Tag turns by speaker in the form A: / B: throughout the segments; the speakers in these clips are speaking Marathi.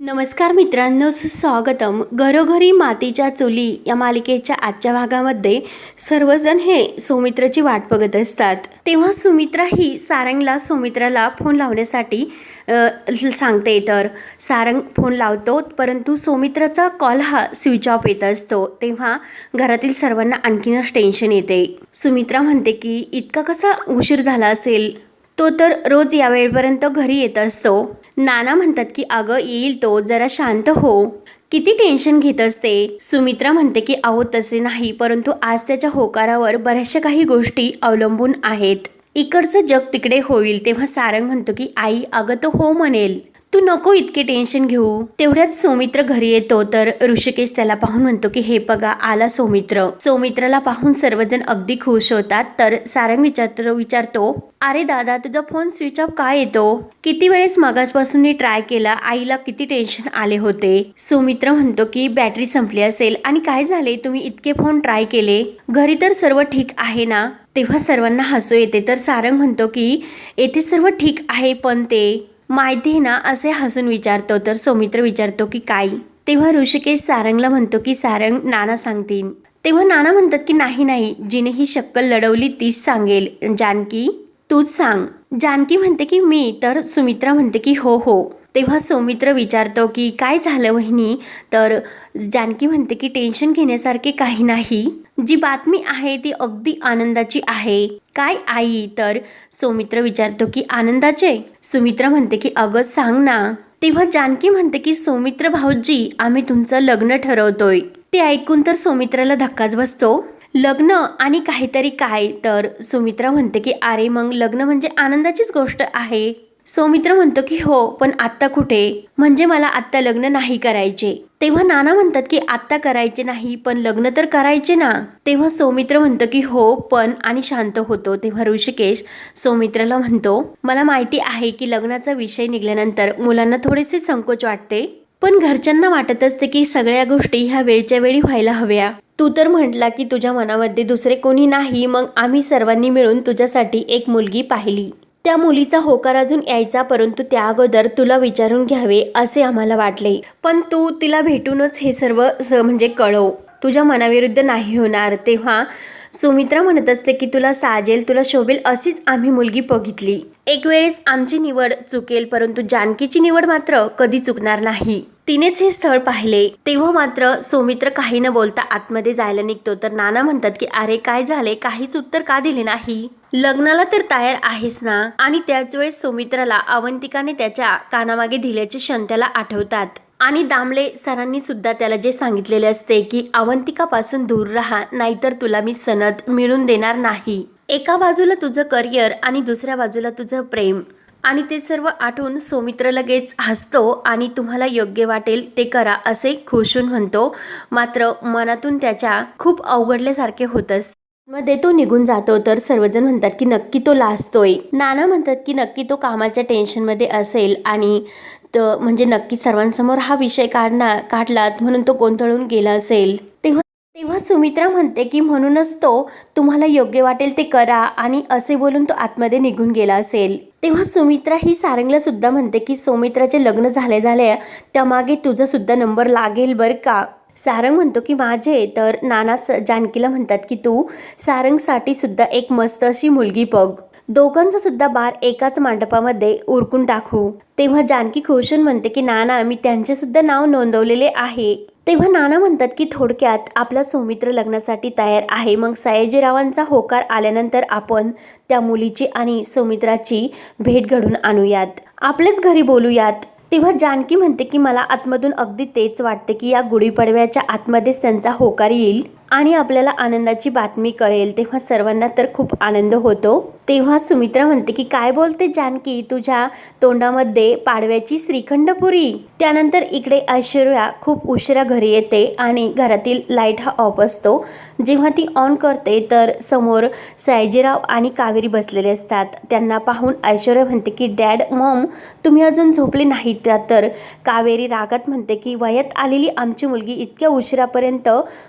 A: नमस्कार मित्रांनो सुस्वागतम. घरोघरी मातीच्या चुली या मालिकेच्या आजच्या भागामध्ये सर्वजण हे सुमित्राची वाट बघत असतात. तेव्हा सुमित्रा ही सारंगला सुमित्राला फोन लावण्यासाठी सांगते तर सारंग फोन लावतो परंतु सुमित्राचा कॉल हा स्विच ऑफ येत असतो. तेव्हा घरातील सर्वांना आणखीनच टेन्शन येते. सुमित्रा म्हणते की इतका कसा उशीर झाला असेल? तो तर रोज या वेळेपर्यंत घरी येत असतो. नाना म्हणतात की अगं येईल तो जरा शांत हो. किती टेन्शन घेत असते. सुमित्रा म्हणते की अहो तसे नाही परंतु आज त्याच्या होकारावर बऱ्याचशा काही गोष्टी अवलंबून आहेत. इकडचं जग तिकडे होईल. तेव्हा सारंग म्हणतो की आई अगं तो हो म्हणेल. तू नको इतके टेन्शन घेऊ. तेवढ्यात सौमित्र घरी येतो तर ऋषिकेश त्याला पाहून म्हणतो की हे बघा आला सौमित्र. सौमित्राला पाहून सर्वजण अगदी खुश होतात तर सारंग विचारतो विचारतो अरे दादा तुझा फोन स्विच ऑफ का येतो? किती वेळेस मगासपासून मी ट्राय केला आईला किती टेन्शन आले होते. सुमित्र म्हणतो की बॅटरी संपली असेल आणि काय झाले? तुम्ही इतके फोन ट्राय केले. घरी तर सर्व ठीक आहे ना? तेव्हा सर्वांना हसू येते तर सारंग म्हणतो की येथे सर्व ठीक आहे पण ते माहिती आहे ना असे हसून विचारतो. तर सौमित्र विचारतो की काय? तेव्हा ऋषिकेश सारंगला म्हणतो की सारंग नाना सांगतील. तेव्हा नाना म्हणतात की नाही नाही. जिने ही शक्कल लढवली तीच सांगेल. जानकी तूच सांग. जानकी म्हणते की मी. तर सुमित्रा म्हणते की हो हो. तेव्हा सौमित्र विचारतो की काय झालं वहिनी? तर जानकी म्हणते की टेन्शन घेण्यासारखे काही नाही. जी बातमी आहे ती अगदी आनंदाची आहे. काय आई? तर सौमित्र विचारतो की आनंदाचे. सुमित्रा म्हणते की अगं सांग ना. तेव्हा जानकी म्हणते की सौमित्र भाऊजी आम्ही तुमचं लग्न ठरवतोय. ते ऐकून तर सौमित्राला धक्काच बसतो. लग्न आणि काहीतरी काय? तर सुमित्रा म्हणते की अरे मग लग्न म्हणजे आनंदाचीच गोष्ट आहे. सौमित्र म्हणतो की हो पण आत्ता कुठे? म्हणजे मला आत्ता लग्न नाही करायचे. तेव्हा नाना म्हणतात की आत्ता करायचे नाही पण लग्न तर करायचे ना. तेव्हा सौमित्र म्हणतो की हो पण आणि शांत होतो. तेव्हा ऋषिकेश सौमित्राला म्हणतो मला माहिती आहे की लग्नाचा विषय निघाल्यानंतर मुलांना थोडेसे संकोच वाटते. पण घरच्यांना वाटत असते की सगळ्या गोष्टी ह्या वेळच्या वेळी व्हायला हव्या. तू तर म्हटला की तुझ्या मनामध्ये दुसरे कोणी नाही. मग आम्ही सर्वांनी मिळून तुझ्यासाठी एक मुलगी पाहिली. त्या मुलीचा होकार अजून यायचा परंतु त्या अगोदर तुला विचारून घ्यावे असे आम्हाला वाटले. पण तू तिला भेटूनच हे सर्व स म्हणजे कळव. तुझ्या मनाविरुद्ध नाही होणार. तेव्हा सुमित्रा म्हणत असते की तुला साजेल तुला शोभेल अशीच आम्ही मुलगी बघितली. एक वेळेस आमची निवड चुकेल परंतु जानकीची निवड मात्र कधी चुकणार नाही. तिनेच हे स्थळ पाहिले. तेव्हा मात्र सौमित्र काही न बोलता आतमध्ये जायला निघतो. तर नाना म्हणतात की अरे काय झाले काहीच उत्तर का दिले नाही? लग्नाला तर तयार आहेस ना? आणि त्याच वेळेस सौमित्राला अवंतिकाने त्याच्या कानामागे दिल्याचे क्षण त्याला आठवतात. आणि दामले सरांनी सुद्धा त्याला जे सांगितलेले असते की अवंतिकापासून दूर राहा नाहीतर तुला मी सनद मिळून देणार नाही. एका बाजूला तुझं करिअर आणि दुसऱ्या बाजूला तुझं प्रेम. आणि ते सर्व आठवून सौमित्र लगेच हसतो आणि तुम्हाला योग्य वाटेल ते करा असे खुशून म्हणतो. मात्र मनातून त्याच्या खूप अवघडल्यासारखे होत असते. मध्ये तो निघून जातो तर सर्वजण म्हणतात की नक्की तो लाजतोय. नाना म्हणतात की नक्की तो कामाच्या टेन्शनमध्ये असेल आणि तर म्हणजे नक्की सर्वांसमोर हा विषय काढणार काढलात म्हणून तो गोंधळून गेला असेल. सुमित्रा म्हणते की म्हणूनच तो तुम्हाला योग्य वाटेल ते करा आणि असे बोलून तो आतमध्ये निघून गेला असेल. तेव्हा सुमित्रा ही सारंगला सुद्धा म्हणते की सुमित्राचे लग्न झाले झाले त्यामागे तुझा सुद्धा नंबर लागेल बरं का? सारंग म्हणतो की माझे तर नाना स जानकीला म्हणतात की तू सारंगसाठी सुद्धा एक मस्त अशी मुलगी बघ. दोघांचा सुद्धा बार एकाच मांडपामध्ये उरकून टाकू. तेव्हा जानकी खुशून म्हणते की नाना मी त्यांचे सुद्धा नाव नोंदवलेले आहे. तेव्हा नाना म्हणतात की थोडक्यात आपला सौमित्र लग्नासाठी तयार आहे. मग सयाजीरावांचा होकार आल्यानंतर आपण त्या मुलीची आणि सौमित्राची भेट घडून आणूयात. आपल्याच घरी बोलूयात. तेव्हा जानकी म्हणते की मला आतमधून अगदी तेच वाटते की या गुढीपाडव्याच्या आतमध्येच त्यांचा होकार येईल. आणि आपल्याला आनंदाची बातमी कळेल तेव्हा सर्वांना तर खूप आनंद होतो. तेव्हा सुमित्रा म्हणते की काय बोलते जानकी तुझ्या तोंडामध्ये पाडव्याची श्रीखंडपुरी त्यानंतर इकडे ऐश्वर्या खूप उशिरा घरी येते आणि घरातील लाइट हा ऑफ असतो. जेव्हा ती ऑन करते तर समोर सयाजीराव आणि कावेरी बसलेले असतात. त्यांना पाहून ऐश्वर्या म्हणते की डॅड मॉम तुम्ही अजून झोपले नाहीत तर कावेरी रागात म्हणते की वयात आलेली आमची मुलगी इतक्या उशिरापर्यंत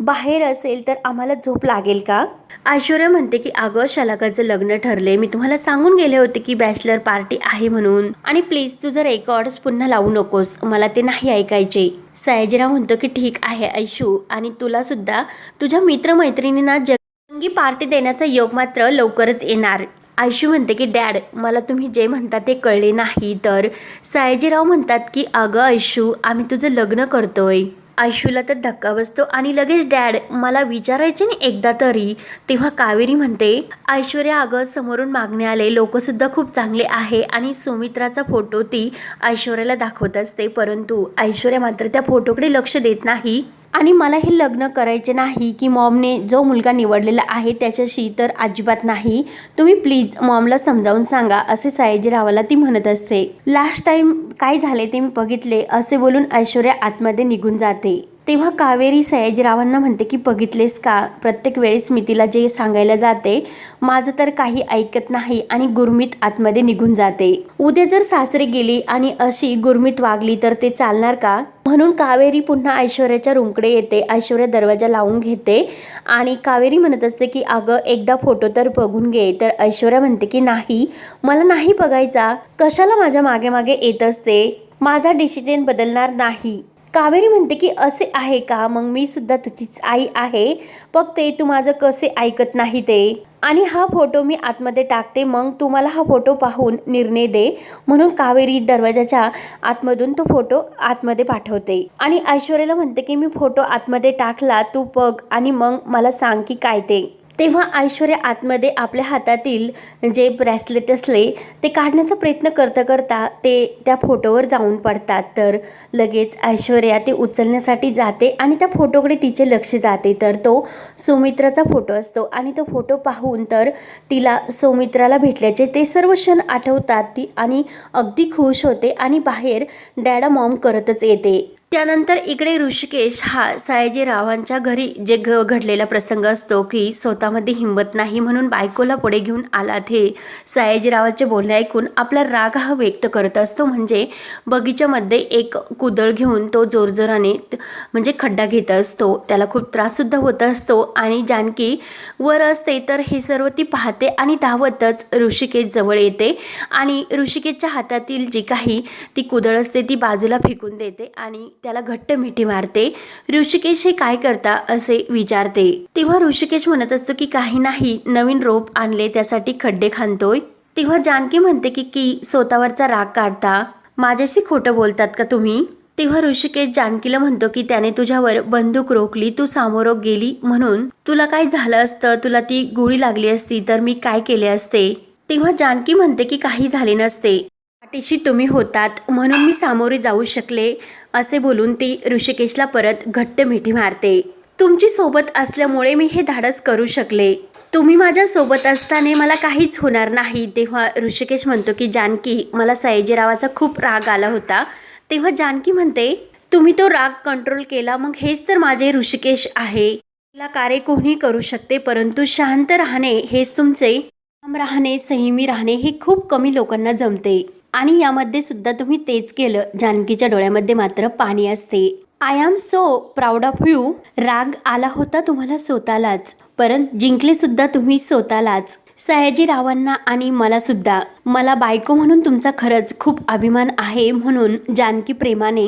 A: बाहेर असेल तर आम्हाला झोप लागेल का? ऐश्वर्या म्हणते की अगं शलाकाचं लग्न ठरले मी तुम्हाला सांगून गेले होते की बॅचलर पार्टी आहे म्हणून. आणि प्लीज तुझं रेकॉर्ड्स पुन्हा लावू नकोस. मला ते नाही ऐकायचे. सयाजीराव म्हणतो की ठीक आहे ऐशू. आणि तुला सुद्धा. तुझ्या मित्रमैत्रिणींना जंगी पार्टी देण्याचा योग मात्र लवकरच येणार. आयशू म्हणते की डॅड मला तुम्ही जे म्हणता ते कळले नाही. तर सयाजीराव म्हणतात की अगं ऐशू आम्ही तुझं लग्न करतोय. आयशूला तर धक्का बसतो. आणि लगेच डॅड मला विचारायचे ना एकदा तरी तेव्हा कावेरी म्हणते ऐश्वर्या अगं समोरून मागणे आले. लोकसुद्धा खूप चांगले आहे आणि सुमित्राचा फोटो ती ऐश्वर्याला दाखवत असते. परंतु ऐश्वर्या मात्र त्या फोटोकडे लक्ष देत नाही. आणि मला हे लग्न करायचे नाही की मॉमने जो मुलगा निवडलेला आहे त्याच्याशी तर अजिबात नाही. तुम्ही प्लीज मॉमला समजावून सांगा असे सयाजीरावाला ती म्हणत असते. लास्ट टाइम काय झाले ते मी बघितले असे बोलून ऐश्वर्या आतमध्ये निघून जाते. तेव्हा कावेरी सयाजीरावांना म्हणते की बघितलेस का? प्रत्येक वेळेस मी तिला जे सांगायला जाते माझं तर काही ऐकत नाही आणि गुरमीत आतमध्ये निघून जाते. उद्या जर सासरी गेली आणि अशी गुरमीत वागली तर ते चालणार का म्हणून कावेरी पुन्हा ऐश्वर्याच्या रूमकडे येते ऐश्वर्या दरवाजा लावून घेते आणि कावेरी म्हणत असते की अगं एकदा फोटो तर बघून घे तर ऐश्वर्या म्हणते की नाही मला नाही बघायचा. कशाला माझ्या मागे मागे येत असते? माझा डिसिजन बदलणार नाही. कावेरी म्हणते की असे आहे का? मग मी सुद्धा तुझीच आई आहे. फक्त तू माझं कसे ऐकत नाही ते. आणि हा फोटो मी आतमध्ये टाकते. मग तू मला हा फोटो पाहून निर्णय दे. म्हणून कावेरी दरवाजाच्या आतमधून तो फोटो आतमध्ये पाठवते. आणि ऐश्वर्याला म्हणते की मी फोटो आतमध्ये टाकला. तू बघ आणि मग मला सांग की काय ते. तेव्हा ऐश्वर्या आतमध्ये आपल्या हातातील जे ब्रॅसलेट असले ते काढण्याचा प्रयत्न करता करता ते त्या फोटोवर जाऊन पडतात. तर लगेच ऐश्वर्या ते उचलण्यासाठी जाते आणि त्या फोटोकडे तिचे लक्ष जाते. तर तो सुमित्राचा फोटो असतो आणि तो फोटो पाहून तर तिला सुमित्राला भेटल्याचे ते सर्व क्षण आठवतात ती आणि अगदी खुश होते आणि बाहेर डॅडा मॉम करतच येते. त्यानंतर इकडे ऋषिकेश हा सयाजीरावांच्या घरी जे घ घडलेला प्रसंग असतो की स्वतःमध्ये हिंमत नाही म्हणून बायकोला पुढे घेऊन आला. ते सयाजीरावाचे बोलणे ऐकून आपला राग हा व्यक्त करत असतो. म्हणजे बगीच्यामध्ये एक कुदळ घेऊन तो जोरजोराने त- म्हणजे खड्डा घेत असतो. त्याला खूप त्राससुद्धा होत असतो आणि जानकी वर असते तर हे सर्व ती पाहते आणि धावतच ऋषिकेश जवळ येते आणि ऋषिकेशच्या हातातील जी काही ती कुदळ असते ती बाजूला फेकून देते आणि त्याला घट्ट मिठी मारते. ऋषिकेश हे काय करता असे विचारते. तेव्हा ऋषिकेश म्हणत असतो की काही नाही नवीन रोप आणले त्यासाठी खड्डे खांदतोय. तेव्हा जानकी म्हणते की की स्वतःवरचा राग काढता? माझ्याशी खोटं बोलतात का तुम्ही? तेव्हा ऋषिकेश जानकीला म्हणतो की त्याने तुझ्यावर बंदूक रोखली तू सामोरं गेली म्हणून. तुला काय झालं असतं? तुला ती गोळी लागली असती तर मी काय केले असते? तेव्हा जानकी म्हणते की काही झाले नसते. पाठीशी तुम्ही होतात म्हणून मी सामोरे जाऊ शकले असे बोलून ती ऋषिकेशला परत घट्ट मिठी मारते. तुमची सोबत असल्यामुळे मी हे धाडस करू शकले. तुम्ही माझ्या सोबत असताना मला काहीच होणार नाही तेव्हा ऋषिकेश म्हणतो की जानकी मला सयाजीरावाचा खूप राग आला होता. तेव्हा जानकी म्हणते तुम्ही तो राग कंट्रोल केला मग हेच तर माझे ऋषिकेश आहे. तिला कार्य कोणी करू शकते परंतु शांत राहणे हेच तुमचे राहणे संयमी राहणे हे खूप कमी लोकांना जमते. आणि यामध्ये सुद्धा तुम्ही तेच केलं. जानकीच्या डोळ्यामध्ये मात्र पाणी असते. I am so proud of you राग आला होता तुम्हाला स्वतःलाच. परंतु जिंकले सुद्धा तुम्ही स्वतःलाच. सयाजीरावांना आणि मला सुद्धा मला बायको म्हणून तुमचा खरंच खूप अभिमान आहे म्हणून जानकी प्रेमाने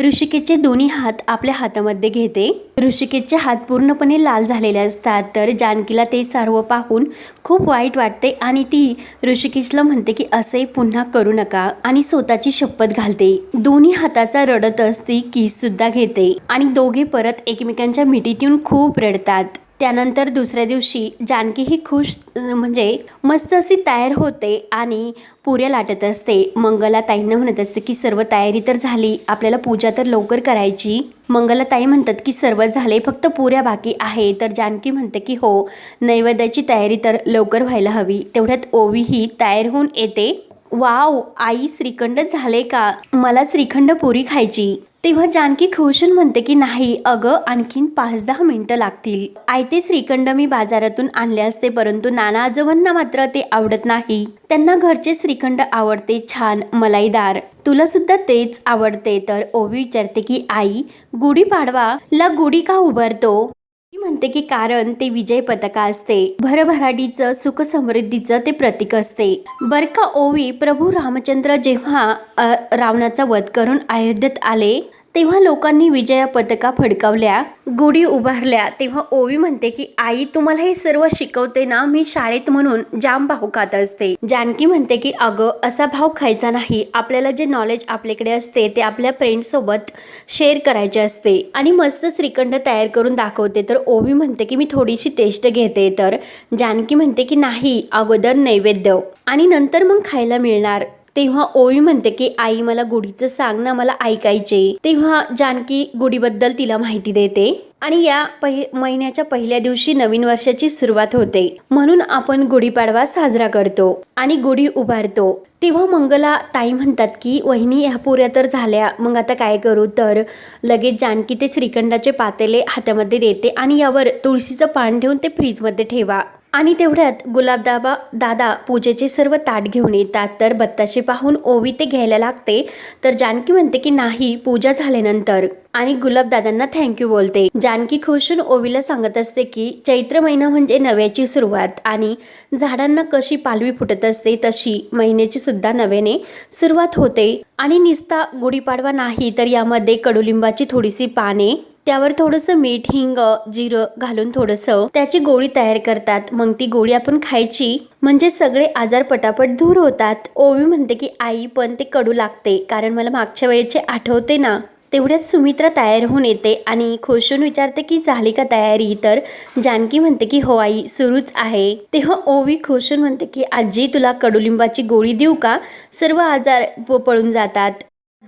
A: ऋषिकेशचे दोन्ही हात आपल्या हातामध्ये घेते. ऋषिकेशचे हात पूर्णपणे लाल झालेले असतात तर जानकीला ते सर्व पाहून खूप वाईट वाटते आणि ती ऋषिकेशला म्हणते की असे पुन्हा करू नका. आणि स्वतःची शपथ घालते. दोन्ही हाताचा रडत असती किस सुद्धा घेते आणि दोघे परत एकमेकांच्या मिठीत येऊन खूप रडतात. त्यानंतर दुसऱ्या दिवशी जानकी ही खुश म्हणजे मस्त अशी तयार होते आणि पुऱ्या लाटत असते. मंगला ताईंना म्हणत असते की सर्व तयारी तर झाली आपल्याला पूजा तर लवकर करायची. मंगला ताई म्हणतात की सर्व झाले फक्त पुऱ्या बाकी आहे. तर जानकी म्हणते की हो नैवेद्याची तयारी तर लवकर व्हायला हवी तेवढ्यात ओवी ही तयार होऊन येते. वाव आई श्रीखंड झाले का? मला श्रीखंड पुरी खायची. तेव्हा जानकी खुशून म्हणते की नाही अगं आणखीन पाच दहा मिनिटं लागतील. आयते श्रीखंड मी बाजारातून आणले असते परंतु नाना आजोबांना मात्र ते आवडत नाही. त्यांना घरचे श्रीखंड आवडते छान मलाईदार. तुला सुद्धा तेच आवडते. तर ओवी विचारते की आई गुढीपाडवा ला गुढी का उभारतो? म्हणते की कारण ते विजय पताका असते. भरभराटीचं सुख समृद्धीचं ते प्रतीक असते. बरका ओवी प्रभू रामचंद्र जेव्हा रावणाचा वध करून अयोध्येत आले तेव्हा लोकांनी विजया पदका फडकावल्या गुढी उभारल्या. तेव्हा ओवी म्हणते की आई तुम्हाला हे सर्व शिकवते ना मी शाळेत म्हणून जाम भाव खात असते. जानकी म्हणते की अगं असा भाव खायचा नाही. आपल्याला जे नॉलेज आपल्याकडे असते ते आपल्या फ्रेंड सोबत शेअर करायचे असते. आणि मस्त श्रीखंड तयार करून दाखवते. तर ओवी म्हणते की मी थोडीशी टेस्ट घेते. तर जानकी म्हणते की नाही अगोदर नैवेद्य. आणि नंतर मग खायला मिळणार. तेव्हा ओवी म्हणते की आई मला गुढीचं सांग ना मला ऐकायचे. तेव्हा जानकी गुढीबद्दल तिला माहिती देते आणि या पहि महिन्याच्या पहिल्या दिवशी नवीन वर्षाची सुरुवात होते. म्हणून आपण गुढीपाडवा साजरा करतो आणि गुढी उभारतो. तेव्हा मंगला ताई म्हणतात की वहिनी ह्या पुऱ्या तर झाल्या. मग आता काय करू? तर लगेच जानकी ते श्रीखंडाचे पातेले हातामध्ये देते आणि यावर तुळशीचं पान ठेवून ते फ्रीजमध्ये ठेवा. आणि तेवढ्यात गुलाबदाबा दादा पूजेचे सर्व ताट घेऊन येतात. तर बत्ताशे पाहून ओवी ते घ्यायला लागते. तर जानकी म्हणते की नाही पूजा झाल्यानंतर. आणि गुलाबदादांना थँक्यू बोलते. जानकी खुशून ओवीला सांगत असते की चैत्र महिना म्हणजे नव्याची सुरुवात आणि झाडांना कशी पालवी फुटत असते तशी महिन्याची सुद्धा नव्याने सुरुवात होते. आणि निस्ता गुढीपाडवा नाही तर यामध्ये कडुलिंबाची थोडीशी पाने त्यावर थोडंसं मीठ हिंग जिरं घालून थोडंसं त्याची गोळी तयार करतात. मग ती गोळी आपण खायची. म्हणजे सगळे आजार पटापट दूर होतात. ओवी म्हणते की आई पण ते कडू लागते. कारण मला मागच्या वेळेचे आठवते ना. तेवढ्यात सुमित्रा तयार होऊन येते आणि खुशून विचारते की झाली का तयारी? तर जानकी म्हणते की हो आई सुरूच आहे. तेव्हा ओवी खुशून म्हणते की आजी तुला कडुलिंबाची गोळी देऊ का? सर्व आजार प- पळून जातात.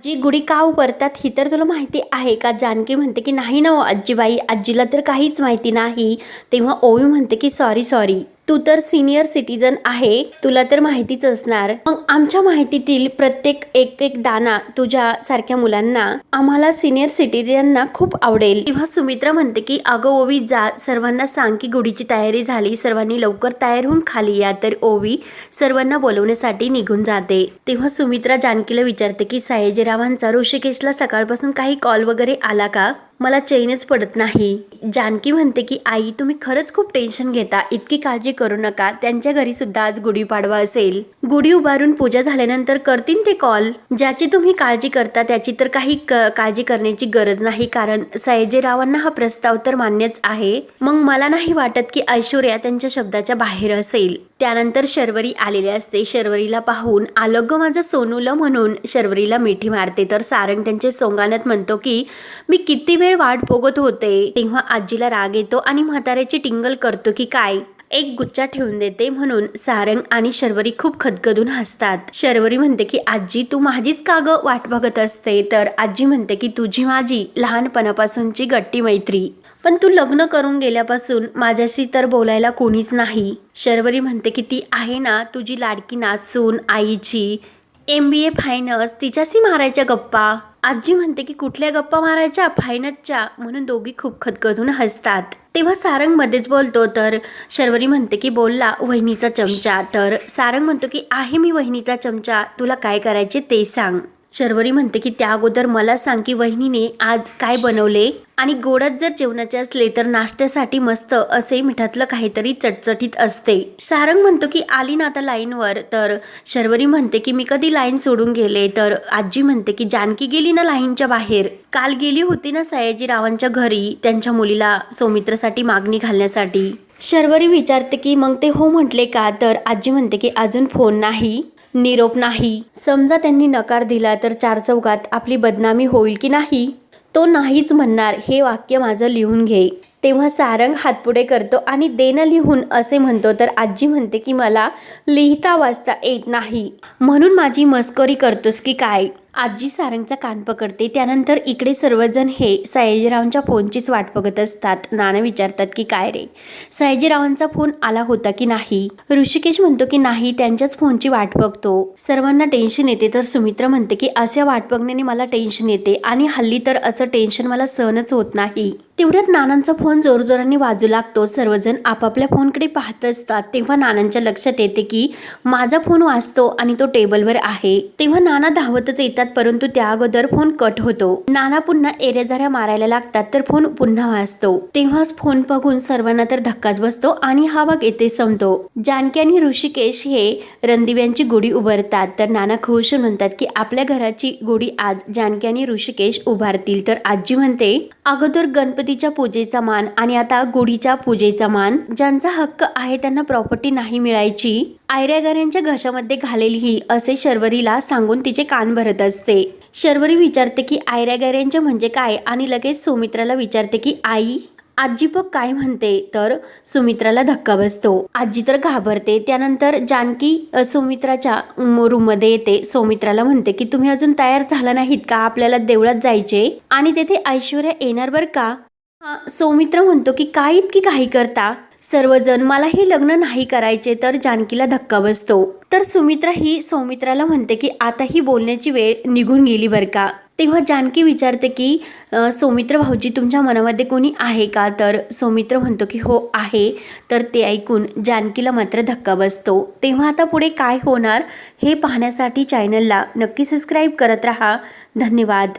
A: जी गुढी का उभरतात ही तर तुला माहिती आहे का? जानकी म्हणते की नाही ना हो आजीबाई आजीला तर काहीच माहिती नाही. तेव्हा ओवी म्हणते की सॉरी सॉरी तू तर सिनियर सिटीजन आहे तुला तर माहितीच असणार. मग आमच्या माहितीतील प्रत्येक एक एक दाना तुझ्या सारख्या मुलांना आम्हाला सिनियर सिटीजनना खूप आवडेल. तेव्हा सुमित्रा म्हणते की अगं ओवी जा. सर्वांना सांग की गुढीची तयारी झाली. सर्वांनी लवकर तयार होऊन खाली या. तर ओवी सर्वांना बोलवण्यासाठी निघून जाते. तेव्हा सुमित्रा जानकीला विचारते की सयाजीरावांचा ऋषिकेशला सकाळपासून काही कॉल वगैरे आला का? मला चैनच पडत नाही. जानकी म्हणते की आई तुम्ही खरंच खूप टेन्शन घेता. इतकी काळजी करू नका. त्यांच्या घरी सुद्धा आज गुढीपाडवा असेल. गुढी उभारून पूजा झाल्यानंतर करतील ते कॉल. ज्याची तुम्ही काळजी करता त्याची तर काही क- काळजी करण्याची गरज नाही कारण सयाजीरावांना हा प्रस्ताव तर मान्यच आहे. मग मला नाही वाटत की ऐश्वर्या त्यांच्या शब्दाच्या बाहेर असेल. त्यानंतर शर्वरी आलेले असते. शर्वरीला पाहून आलं माझं सोनूलं म्हणून शर्वरीला मिठी मारते. तर सारंग त्यांचे सोंगानत म्हणतो की मी किती वेळ वाट बघत होते. तेव्हा आजीला राग येतो आणि म्हाताऱ्याची टिंगल करतो की काय? एक गुच्चा ठेवून देते म्हणून सारंग आणि शर्वरी खूप खदखदून हसतात. शर्वरी म्हणते की आजी तू माझीच का ग वाट बघत असते? तर आजी म्हणते की तुझी माझी लहानपणापासूनची गट्टी मैत्री. पण तू लग्न करून गेल्यापासून माझ्याशी तर बोलायला कोणीच नाही. शर्वरी म्हणते की ती आहे ना तुझी लाडकी नाचून आईची. एम बी ए फायनस तिच्याशी मारायच्या गप्पा. आजी म्हणते की कुठल्या गप्पा मारायच्या? फायनसच्या म्हणून दोघी खूप खदखदून हसतात. तेव्हा सारंग मध्येच बोलतो तर शर्वरी म्हणते की बोलला वहिनीचा चमचा. तर सारंग म्हणतो की आहे मी वहिनीचा चमचा. तुला काय करायचे ते सांग. शर्वरी म्हणते की त्या अगोदर मला सांग की वहिनीने आज काय बनवले? आणि गोडात जर जेवणाचे असले तर नाश्त्यासाठी मस्त असे मिठातलं काहीतरी चटचटीत असते. सारंग म्हणतो की आली ना आता लाईनवर. तर शर्वरी म्हणते की मी कधी लाईन सोडून गेले. तर आजी म्हणते की जानकी गेली ना लाईनच्या बाहेर? काल गेली होती ना सयाजीरावांच्या घरी त्यांच्या मुलीला सौमित्रसाठी मागणी घालण्यासाठी? शर्वरी विचारते की मग ते हो म्हटले का? तर आजी म्हणते की अजून फोन नाही. निरोप नाही. समजा त्यांनी नकार दिला तर चार चौकात आपली बदनामी होईल की नाही? तो नाहीच म्हणणार हे वाक्य माझं लिहून घे. तेव्हा सारंग हातपुडे करतो आणि देणं लिहून असे म्हणतो तर आजी म्हणते की मला लिहिता वाचता येत नाही. म्हणून माझी मस्करी करतोस की काय? आजी सारंगचा कान पकडते. त्यानंतर इकडे सर्वजण हे सयाजीरावांच्या फोनचीच वाट बघत असतात. नाना विचारतात की काय रे? सयाजीरावांचा फोन आला होता की नाही? ऋषिकेश म्हणतो की नाही त्यांच्याच फोनची वाट बघतो. सर्वांना टेन्शन येते तर सुमित्रा म्हणते की अशा वाट बघण्याने मला टेन्शन येते आणि हल्ली तर असं टेन्शन मला सहनच होत नाही. तेवढ्यात नानांचा फोन जोरजोराने वाजू लागतो. सर्वजण आपापल्या फोनकडे पाहत असतात. तेव्हा नानांच्या लक्षात येते की माझा फोन वाजतो आणि तो टेबलवर आहे. तेव्हा नाना धावतच येतात. येतात परंतु त्या अगोदर फोन कट होतो. नाना पुन्हा एरेझाऱ्या मारायला लागतात तर फोन पुन्हा वाजतो. तेव्हाच फोन बघून सर्वांना तर धक्काच बसतो आणि हा भाग येथे संपतो. जानकी आणि ऋषिकेश हे रणदिव्यांची गुढी उभारतात. तर नाना खुश म्हणतात की आपल्या घराची गुढी आज जानकी आणि ऋषिकेश उभारतील. तर आजी म्हणते अगोदर गणपतीच्या पूजेचा मान आणि आता गुढीच्या पूजेचा मान. ज्यांचा हक्क आहे त्यांना प्रॉपर्टी नाही मिळायची. आयऱ्यागाऱ्यांच्या घशामध्ये घालेल ही असे शर्वरीला सांगून तिचे कान भरत असते. शर्वरी विचारते की आयऱ्यागाऱ्यांचे म्हणजे काय? आणि लगेच सुमित्राला विचारते की आई आजी बघ काय म्हणते? तर सुमित्राला धक्का बसतो. आजी तर घाबरते. त्यानंतर जानकी सुमित्राच्या रूममध्ये येते. सौमित्राला म्हणते की तुम्ही अजून तयार झाला नाहीत का? आपल्याला देवळात जायचे आणि तेथे ऐश्वर्या येणार बर का? सौमित्र म्हणतो की काय इतकी घाई करता? सर्वजण मलाही लग्न नाही करायचे तर जानकीला धक्का बसतो. तर सुमित्रा ही सौमित्राला म्हणते की आता ही बोलण्याची वेळ निघून गेली बरं का? तेव्हा जानकी विचारते की सौमित्र भाऊजी तुमच्या मनामध्ये कोणी आहे का? तर सौमित्र म्हणतो की हो आहे. तर ते ऐकून जानकीला मात्र धक्का बसतो. तेव्हा आता पुढे काय होणार हे पाहण्यासाठी चॅनलला नक्की सबस्क्राईब करत राहा. धन्यवाद.